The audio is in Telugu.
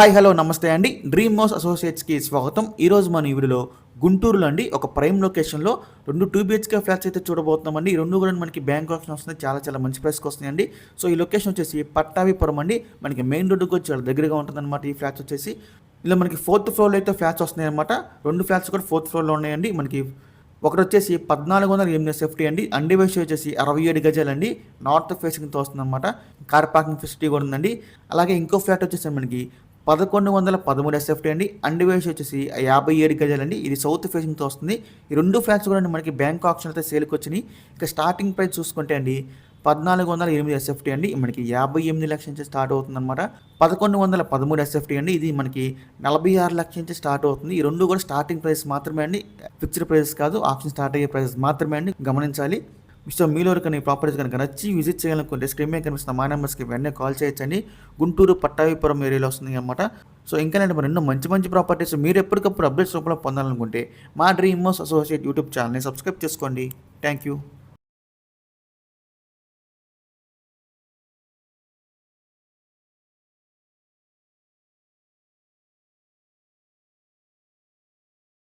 హాయ్ హలో నమస్తే అండి. డ్రీమ్ మోస్ అసోసియేట్స్కి స్వాగతం. ఈరోజు మన ఈ వీడియోలో గుంటూరులో అండి ఒక ప్రైమ్ లొకేషన్లో రెండు టూ బిహెచ్కే ఫ్లాట్స్ అయితే చూడబోతున్నామండి. రెండు కూడా మనకి బ్యాంక్ ఆప్షన్ వస్తుంది చాలా చాలా మంచి ప్రైస్కి వస్తున్నాయండి. సో ఈ లొకేషన్ వచ్చేసి పట్టాభిపురం అండి. మనకి మెయిన్ రోడ్డుకి వచ్చి చాలా దగ్గరగా ఉంటుందన్నమాట ఈ ఫ్లాట్స్ వచ్చేసి. ఇలా మనకి ఫోర్త్ ఫ్లోర్లో అయితే ఫ్లాట్స్ వస్తున్నాయి అనమాట రెండు ఫ్లాట్స్ కూడా ఫోర్త్ ఫ్లోర్లో ఉన్నాయండి. మనకి ఒకటి వచ్చేసి పద్నాలుగు వందల ఎనిమిది సేఫ్టీ అండి. అండి వయసు వచ్చేసి అరవై ఏడు గజాలండి నార్త్ ఫేసింగ్తో వస్తుంది అనమాట కార్ పార్కింగ్ ఫెసిలిటీ కూడా ఉందండి. అలాగే ఇంకో ఫ్లాట్ వచ్చేసి మనకి పదకొండు వందల పదమూడు ఎస్ఎఫ్టీ అండి. అండి వయసు వచ్చేసి యాభై ఏడు గజాలండి. ఇది సౌత్ ఫేసింగ్తో వస్తుంది. ఈ రెండు ఫ్లాట్స్ కూడా మనకి బ్యాంక్ ఆప్షన్ అయితే సేల్కి వచ్చినాయి. ఇక స్టార్టింగ్ ప్రైస్ చూసుకుంటే అండి పద్నాలుగు వందల ఎనిమిది ఎస్ఎఫ్టీ అండి. మనకి యాభై ఎనిమిది లక్షల నుంచి స్టార్ట్ అవుతుంది అనమాట పదకొండు వందల పదమూడు ఎస్ఎఫ్టీ అండి. ఇది మనకి నలభై ఆరు లక్షల నుంచి స్టార్ట్ అవుతుంది. ఈ రెండు కూడా స్టార్టింగ్ ప్రైస్ మాత్రమే అండి. ఫిక్స్డ్ ప్రైస్ కాదు ఆప్షన్ స్టార్ట్ అయ్యే ప్రైస్ మాత్రమే అండి. గమనించాలి. సో మీలో కానీ ప్రాపర్టీస్ కనుక నచ్చి విజిట్ చేయాలనుకుంటే స్క్రీన్ మీద కనిపిస్తున్న మా నెంబర్స్కి వెంటనే కాల్ చేయొచ్చండి. గుంటూరు పట్టాభిపురం ఏరియాలో వస్తుంది అనమాట సో ఇంకా నేను మరి ఎన్నో మంచి మంచి ప్రాపర్టీస్ మీరు ఎప్పటికప్పుడు అప్డేట్స్ రూపంలో పొందాలనుకుంటే మా డ్రీమ్ మోస్ అసోసియేట్ యూట్యూబ్ ఛానల్ని సబ్స్క్రైబ్ చేసుకోండి. Thank you